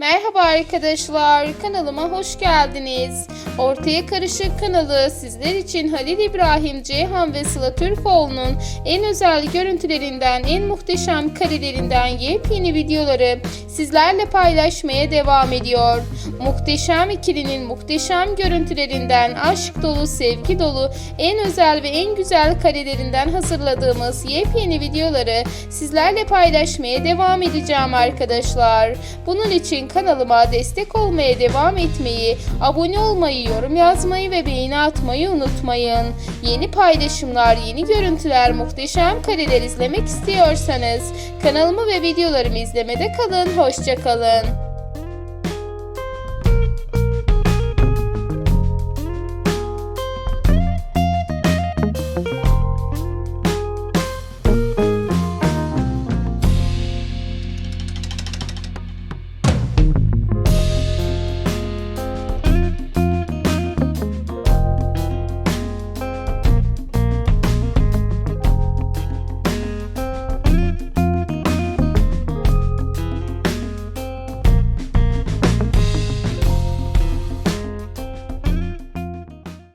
Merhaba arkadaşlar, kanalıma hoş geldiniz. Ortaya Karışık kanalı sizler için Halil İbrahim Ceyhan ve Sıla Türkoğlu'nun en özel görüntülerinden, en muhteşem karelerinden yepyeni videoları sizlerle paylaşmaya devam ediyor. Muhteşem ikilinin muhteşem görüntülerinden, aşk dolu, sevgi dolu, en özel ve en güzel karelerinden hazırladığımız yepyeni videoları sizlerle paylaşmaya devam edeceğim arkadaşlar. Bunun için kanalıma destek olmaya devam etmeyi, abone olmayı, yorum yazmayı ve beğeni atmayı unutmayın. Yeni paylaşımlar, yeni görüntüler, muhteşem kareler izlemek istiyorsanız kanalımı ve videolarımı izlemede kalın. Hoşçakalın.